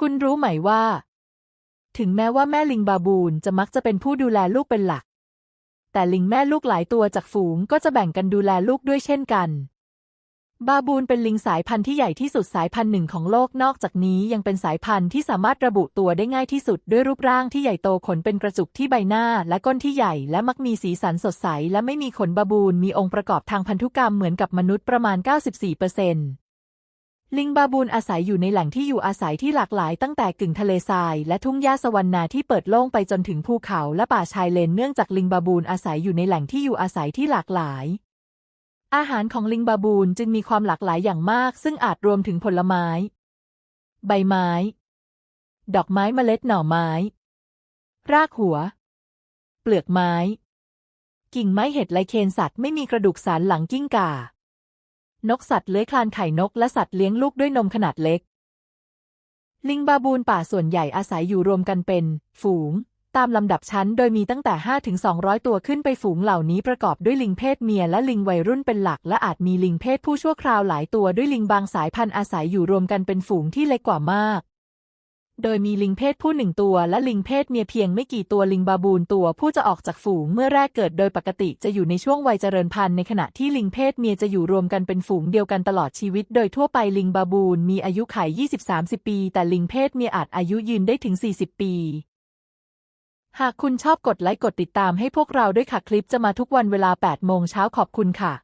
คุณรู้ไหมว่า ถึงแม้ว่าแม่ลิงบาบูนจะมักจะเป็นผู้ดูแลลูกเป็นหลัก แต่ลิงแม่ลูกหลายตัวจากฝูงก็จะแบ่งกันดูแลลูกด้วยเช่นกัน บาบูนเป็นลิงสายพันธุ์ที่ใหญ่ที่สุดสายพันธุ์หนึ่งของโลกนอกจากนี้ยังเป็นสายพันธุ์ที่สามารถระบุตัวได้ง่ายที่สุดด้วยรูปร่างที่ใหญ่โตขนเป็นกระจุกที่ใบหน้าและก้นที่ใหญ่และมักมีสีสันสดใสและไม่มีขนบาบูนมีองค์ประกอบทางพันธุกรรมเหมือนกับมนุษย์ประมาณ 94% ลิงบาบูนอาศัยอยู่ในแหล่งที่อยู่อาศัยที่หลากหลายตั้งแต่กึ่งทะเลทราย และทุ่งหญ้าสวรรณาที่เปิดโล่งไปจนถึงภูเขาและป่าชายเลนเนื่องจากลิงบาบูนอาศัยอยู่ในแหล่งที่อยู่อาศัยที่หลากหลาย อาหารของลิงบาบูนจึงมีความหลากหลายอย่างมาก ซึ่งอาจรวมถึงผลไม้ ใบไม้ ดอกไม้เมล็ดหน่อไม้ รากหัว เปลือกไม้ กิ่งไม้เห็ดไลเคนสัตว์ไม่มีกระดูกสันหลังกิ้งก่า นกสัตว์เลื้อยคลานไข่นกและสัตว์เลี้ยงลูกด้วยนมขนาดเล็ก ลิงบาบูนป่าส่วนใหญ่อาศัยอยู่รวมกันเป็น ฝูง ตามลำดับชั้นโดยมีตั้งแต่ 5 ถึง 200 ตัวขึ้นไปฝูงเหล่านี้ประกอบด้วยลิงเพศเมียและลิงวัยรุ่นเป็นหลัก และอาจมีลิงเพศผู้ชั่วคราวหลายตัวด้วยลิงบางสายพันธุ์อาศัยอยู่รวมกันเป็นฝูงที่เล็กกว่ามาก โดยมีลิงเพศผู้หนึ่งตัวและลิงเพศเมียเพียงไม่กี่ตัวลิงบาบูนตัวผู้จะออกจากฝูงเมื่อแรกเกิดโดยปกติจะอยู่ในช่วงวัยเจริญพันธุ์ในขณะที่ลิงเพศเมียจะอยู่รวมกันเป็นฝูงเดียวกันตลอดชีวิต โดยทั่วไปลิงบาบูนมีอายุขัย20-30 ปี แต่ลิงเพศเมียอาจอายุยืนได้ถึง 40 ปีหากคุณชอบกดไลค์กดติดตามให้พวกเราด้วยค่ะ คลิปจะมาทุกวันเวลา 8 โมงเช้าขอบคุณค่ะ